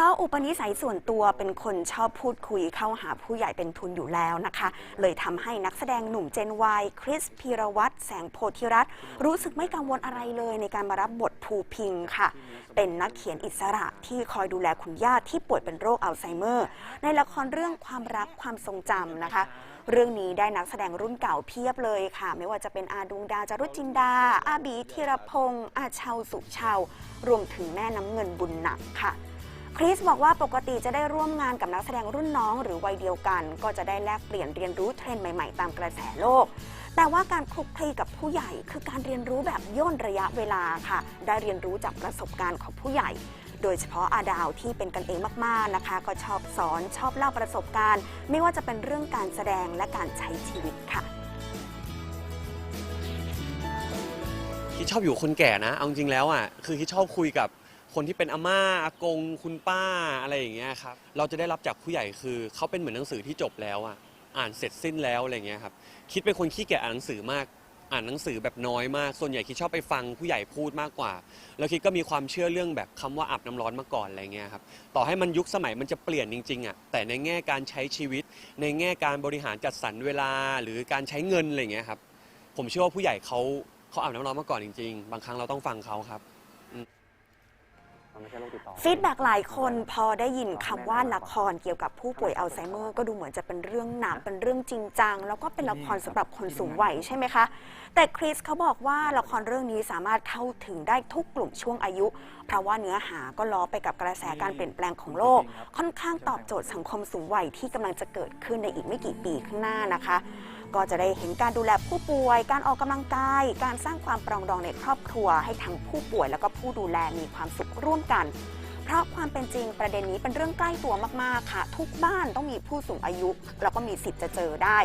ราะอุปนิสัยส่วนตัวเป็นคนชอบพูดคุยเข้าหาผู้ใหญ่เป็นทุนอยู่แล้วนะคะ เลยทำให้นักแสดงหนุ่มเจนวายคริสพีรวัตรแสงโพธิรัตน์รู้สึกไม่กังวลอะไรเลยในการมารับบทภูพิงค่ะ เป็นนักเขียนอิสระที่คอยดูแลคุณย่าที่ป่วยเป็นโรคอัลไซเมอร์ ในละครเรื่องความรักความทรงจำนะคะเรื่องนี้ได้นักแสดงรุ่นเก่าเพียบเลยค่ะ ไม่ว่าจะเป็นอาดวงดาจารุจินดา อาบีธีรพงษ์อาเชาสุเชารวมถึงแม่น้ำเงินบุญหนักค่ะ คริสบอกว่าปกติจะได้ร่วมงานกับนักแสดงรุ่นน้องหรือวัยเดียวกัน ก็จะได้แลกเปลี่ยนเรียนรู้เทรนด์ใหม่ๆ ตามกระแสโลก แต่ว่าการคลุกคลีกับผู้ใหญ่คือการเรียนรู้แบบย่นระยะเวลาค่ะ ได้เรียนรู้จากประสบการณ์ของผู้ใหญ่ โดยเฉพาะอาดาวที่เป็นกันเองมากๆนะคะ ก็ชอบสอนชอบเล่าประสบการณ์ ไม่ว่าจะเป็นเรื่องการแสดงและการใช้ชีวิตค่ะคิดชอบอยู่คนแก่นะเอาจริงแล้วอะคือคิดชอบคุยกับ คนที่เป็นอาม่าอากงคุณป้าอะไรอย่างเงี้ยครับเราจะได้รับจากผู้ใหญ่คือเขาเป็นเหมือนหนังสือที่จบแล้วอะอ่านเสร็จสิ้นแล้วอะไรเงี้ยครับคิดเป็นคนขี้เกียจอ่านหนังสือมากอ่านหนังสือแบบน้อยมาก ส่วนใหญ่คิดชอบไปฟังผู้ใหญ่พูดมากกว่า แล้วคิดก็มีความเชื่อเรื่องแบบคำว่าอาบน้ำร้อนมาก่อนอะไรเงี้ยครับ ต่อให้มันยุคสมัยมันจะเปลี่ยนจริงๆอะ แต่ในแง่การใช้ชีวิต ในแง่การบริหารจัดสรรเวลาหรือการใช้เงินอะไรเงี้ยครับ ผมเชื่อว่าผู้ใหญ่เขาเขาอาบน้ำร้อนมาก่อนจริง ๆ บางครั้งเราต้องฟังเขาครับ ไม่ใช่โรคติดต่อฟีดแบ็กหลายคนพอได้ยินคำว่าละครเกี่ยวกับผู้ป่วยอัลไซเมอร์ก็ดูเหมือนจะเป็นเรื่องหนักเป็นเรื่องจริงจัง แล้วก็เป็นละครสำหรับคนสูงวัยใช่ไหมคะ แต่คริสเขาบอกว่าละครเรื่องนี้สามารถเข้าถึงได้ทุกกลุ่มช่วงอายุ เพราะว่าเนื้อหาก็ล้อไปกับกระแสการเปลี่ยนแปลงของโลก ค่อนข้างตอบโจทย์สังคมสูงวัยที่กำลังจะเกิดขึ้นในอีกไม่กี่ปีข้างหน้านะคะ ก็จะได้เห็นการดูแลผู้ป่วย การออกกำลังกาย การสร้างความปรองดองในครอบครัว ให้ทั้งผู้ป่วยแล้วก็ผู้ดูแลมีความสุขร่วมกัน เพราะความเป็นจริงประเด็นนี้เป็นเรื่องใกล้ตัวมากๆค่ะ ทุกบ้านต้องมีผู้สูงอายุ แล้วก็มีสิทธิ์จะเจอได้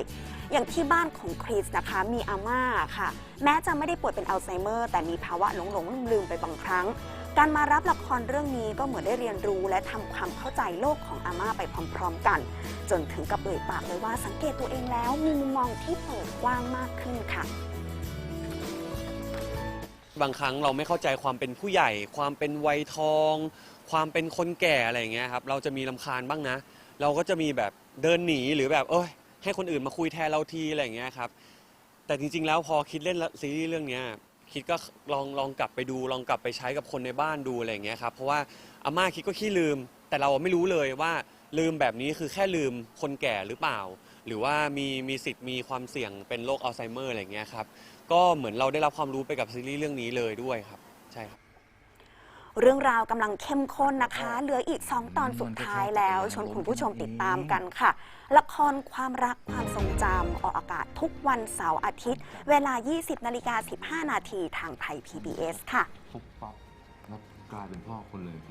อย่างที่บ้านของคริสนะคะมีอาม่าค่ะ แม้จะไม่ได้ป่วยเป็นอัลไซเมอร์ แต่มีภาวะหลงหลงลืมลืมๆไปบางครั้ง การมารับละครเรื่องนี้ก็เหมือนได้เรียนรู้และทำความเข้าใจโลกของอาม่าไปพร้อมๆกัน จนถึงกับเอ่ยปากเลยว่าสังเกตตัวเองแล้วมีมุมมองที่เปิดกว้างมากขึ้นค่ะ บางครั้งเราไม่เข้าใจความเป็นผู้ใหญ่ ความเป็นวัยทอง ความเป็นคนแก่อะไรอย่างเงี้ยครับเราจะมีลำคาญบ้างนะ เราก็จะมีแบบเดินหนีหรือแบบเอ้ยให้คนอื่นมาคุยแทนเราทีอะไรอย่างเงี้ยครับแต่จริงๆแล้วพอคิดเล่นซีรีส์เรื่องเนี้ย คิดก็ลองลองกลับไปดู ลองกลับไปใช้กับคนในบ้านดูอะไรอย่างเงี้ยครับเพราะว่าอาม่าคิดก็ขี้ลืม แต่เราไม่รู้เลยว่าลืมแบบนี้คือแค่ลืมคนแก่หรือเปล่า หรือว่ามีมีสิทธิ์มีความเสี่ยงเป็นโรคอัลไซเมอร์อะไรอย่างเงี้ยครับก็เหมือนเราได้รับความรู้ไปกับซีรีส์เรื่องนี้เลยด้วยครับใช่ครับ เรื่องราวกำลังเข้มข้นนะคะ เหลืออีก 2 ตอนสุดท้ายแล้ว ชวนคุณผู้ชมติดตามกันค่ะ ละครความรักความทรงจำออกอากาศทุกวันเสาร์อาทิตย์ เวลา 20นาฬิกา15นาทีทางไทย PBS ค่ะ ปุ๊บปั๊บแล้วกลายเป็นพ่อคนเลย